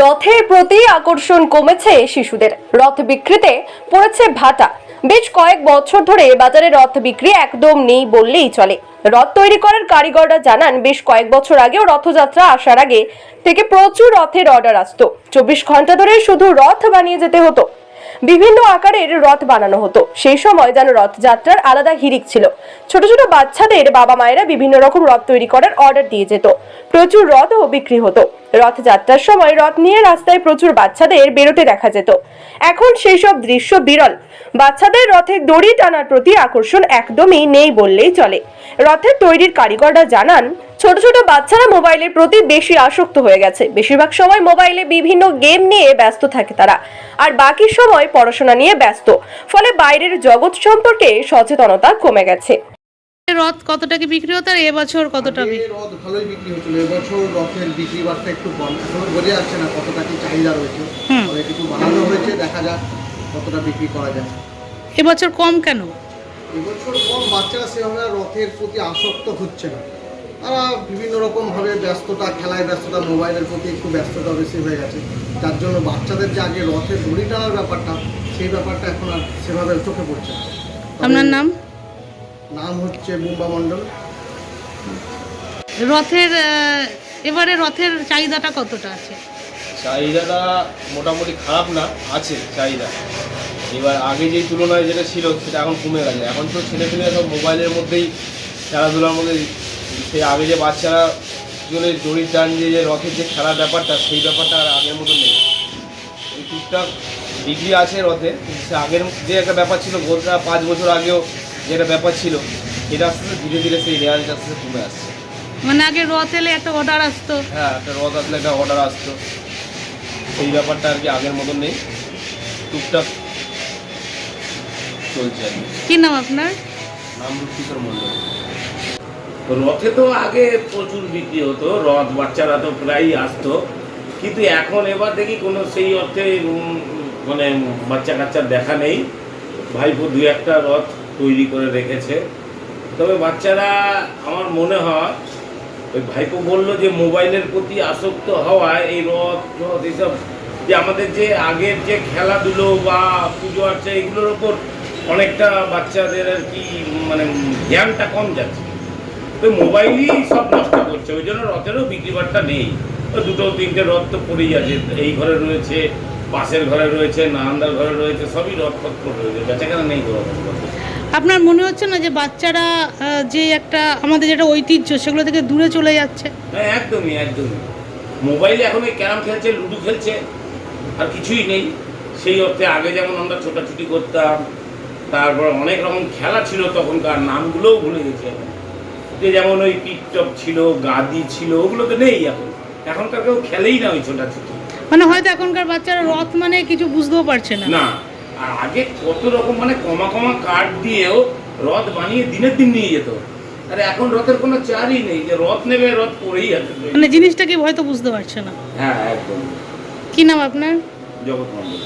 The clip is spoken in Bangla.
রথের প্রতি আকর্ষণ কমেছে শিশুদের। রথ বিক্রিতে পড়েছে ভাটা। বেশ কয়েক বছর ধরে বাজারে রথ বিক্রি একদম নেই বললেই চলে। রথ তৈরি করার কারিগররা জানান, বেশ কয়েক বছর আগেও রথযাত্রা আসার আগে থেকে প্রচুর রথের অর্ডার আসতো। চব্বিশ ঘণ্টা ধরে শুধু রথ বানিয়ে যেতে হতো। বিভিন্ন আকারের রথ বানানো হতো। সেই সময় যেন রথযাত্রার আলাদা হিরিক ছিল। ছোট ছোট বাচ্চাদের বাবা মায়েরা বিভিন্ন রকম রথ তৈরি করার অর্ডার দিয়ে যেত। প্রচুর রথও বিক্রি হতো। রথযাত্রার সময় রথ নিয়ে রাস্তায় প্রচুর বাচ্চাদের বেরোতে দেখা যেত। এখন সেই সব দৃশ্য বিরল। বাচ্চাদের রথের দড়ি টানার প্রতি আকর্ষণ একদমই নেই বললেই চলে। রথের তৈরির কারিগররা জানান ছোট ছোট বাচ্চারা মোবাইলের প্রতি বেশি আসক্ত হয়ে গেছে। বেশিরভাগ সময় মোবাইলে বিভিন্ন গেম নিয়ে ব্যস্ত থাকে তারা আর বাকি সময় পড়াশোনা নিয়ে ব্যস্ত। ফলে বাইরের জগৎ সম্পর্কে সচেতনতা কমে গেছে। রথ কতটা কি বিক্রি হতো আর এবছর কতটা আগে বিক্রি? রথ ভালোই বিক্রি হচ্ছিল। এবছর রথের বিক্রি বার্তা একটু কম। এখনও বোঝা যাচ্ছে না কতটা কি চাহিদা রয়েছে। তবে কিছু বানানো হয়েছে দেখা যাক কতটা বিক্রি করা যায়। এবছর কম কেন? এবছর কম বাচ্চারা সেভাবে রথের প্রতি আসক্ত হচ্ছে না। তারা বিভিন্ন রকমভাবে ব্যস্ততা খেলায় ব্যস্ততা মোবাইলের প্রতি একটু ব্যস্ততা বেশি হয়ে গেছে। যার জন্য বাচ্চাদের যে আগে রথের দড়ি টানার ব্যাপারটা সেই ব্যাপারটা এখন আর সেভাবে চোখে পড়ছে না। আপনার নাম? নাম হচ্ছে বুম্বা মণ্ডল। রথের এবারে রথের চাহিদাটা কতটা আছে? চাহিদাটা মোটামুটি খারাপ না আছে চাহিদা। এবার আগে যেই তুলনায় যেটা ছিল সেটা এখন কমে গেছে। এখন তো ছেলেপেলে সব মোবাইলের মধ্যেই খেলাধুলার মধ্যে সেই আগে যে বাচ্চারা জন্য দড়ির টান যে যে রথের যে খেলার ব্যাপারটা সেই ব্যাপারটা আর আগের মতো নেই। এই টুকটাক ডিগ্রি আছে রথে সে আগের যে একটা ব্যাপার ছিল গোটা পাঁচ বছর আগেও যেটা ব্যাপার ছিল এটা আস্তে আস্তে ধীরে ধীরে সেই রেয়াজটা আস্তে আস্তে কমে আসছে। মানে আগে রথ এলে একটা অর্ডার আসতো। হ্যাঁ একটা রথ আসলে একটা অর্ডার আসতো। সেই ব্যাপারটা আর কি আগের মতন নেই। টুকটাক চলছে আর কি নাম আপনার? নাম রূপকিশোর মণ্ডল। রথে তো আগে প্রচুর বিক্রি হতো, রথ বাচ্চারা তো প্রায়ই আসতো। কিন্তু এখন এবার দেখি কোনো সেই অর্থে মানে বাচ্চা কাচ্চার দেখা নেই। ভাইপো দু একটা রথ তৈরি করে রেখেছে। তবে বাচ্চারা, আমার মনে হয়, ওই ভাইপো বলল যে মোবাইলের প্রতি আসক্ত হওয়ায় এই রথ রথ এইসব যে আমাদের যে আগের যে খেলাধুলো বা পুজো আর্চা, এগুলোর ওপর অনেকটা বাচ্চাদের আর কি মানে জ্ঞানটা কম যাচ্ছে। তো মোবাইলই সব নষ্ট করছে ওই জন্য রথেরও বিক্রি বাট্টা নেই। তো দুটো তিনটে রথ তো পড়েই আছে এই ঘরে রয়েছে পাশের ঘরে রয়েছে নানান্দার ঘরে রয়েছে সবই রথপত্র রয়েছে বেচাকেনা নেই আপনার মনে হচ্ছে না যে বাচ্চারা যে একটা আমাদের যেটা ঐতিহ্য সেগুলো থেকে দূরে চলে যাচ্ছে? হ্যাঁ একদমই একদমই। মোবাইলে এখন ওই ক্যারাম খেলছে লুডো খেলছে আর কিছুই নেই। সেই অর্থে আগে যেমন আমরা ছোটাছুটি করতাম তারপর অনেক রকম খেলা ছিল তখনকার নামগুলোও ভুলে গেছি এখন যে যেমন ওই টিকটক ছিল গাদি ছিল ওগুলো তো নেই এখন। এখনকার কেউ খেলেই না ওই ছোটাছুটি মানে হয়তো এখনকার বাচ্চারা রথ মানে কিছু বুঝতেও পারছে না। না আর আগে কত রকম মানে কমা কমা কাঠ দিয়েও রথ বানিয়ে দিনের দিন নিয়ে যেত। আর এখন রথের কোনো চারই নেই যে রথ নেবে রথ পড়েই আছে মানে জিনিসটা কি হয়তো বুঝতে পারছে না। হ্যাঁ একদম। কি নাম আপনার? জগৎ মন্ডল